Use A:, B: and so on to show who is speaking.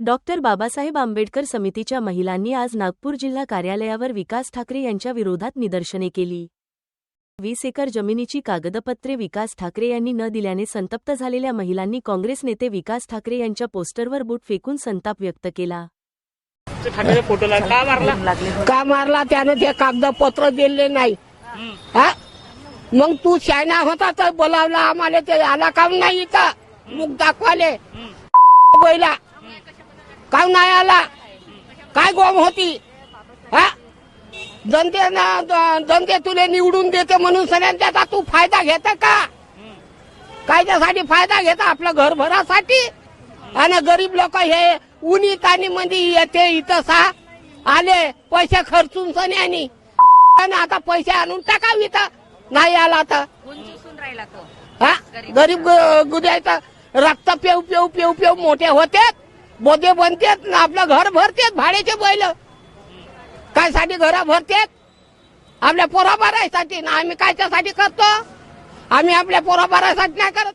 A: Doctor Babasaheb Ambedkar समितीच्या महिलांनी आज नागपूर जिल्हा कार्यालयावर विकास ठाकरे यांच्या विरोधात निदर्शने केली. वीस एकर जमिनीची कागदपत्रे विकास ठाकरे यांनी न दिल्याने संतप्त झालेल्या महिलांनी काँग्रेस नेते विकास ठाकरे यांच्या पोस्टरवर बूट फेकून संताप व्यक्त केला.
B: का मारला
C: का मारला त्यानं ते कागदपत्र दिले नाही? मग तू शायना होता तर बोलावला आम्हाला ते आला काम नाही इथं? मुख दाखवाले. बैला. काम नाही आला. काय गोम होती? हा? जनतेनं जनते तुले निवडून देते म्हणून सगळ्यांचा तू फायदा घेत का? कायद्यासाठी फायदा घेता आपल्या घरभरासाठी? आणि गरीब लोक हे उन्ही तानी मध्ये येते इथं सा. आले पैसे खर्चून सन्यानी. आणि आता पैसे आणून टाकाव इथं. नाही आला आता. हा? गरीब गुद्यायचं रक्त पेव पेव पेव पेव मोठे होते बोदे बनतेत ना आपलं घर भरतेत भाड्याचे बैल. काय साठी घर भरतेत? आपल्या पोराबारासाठी ना आम्ही कायच्यासाठी करतो? आम्ही आपल्या पोराबारासाठी नाही करत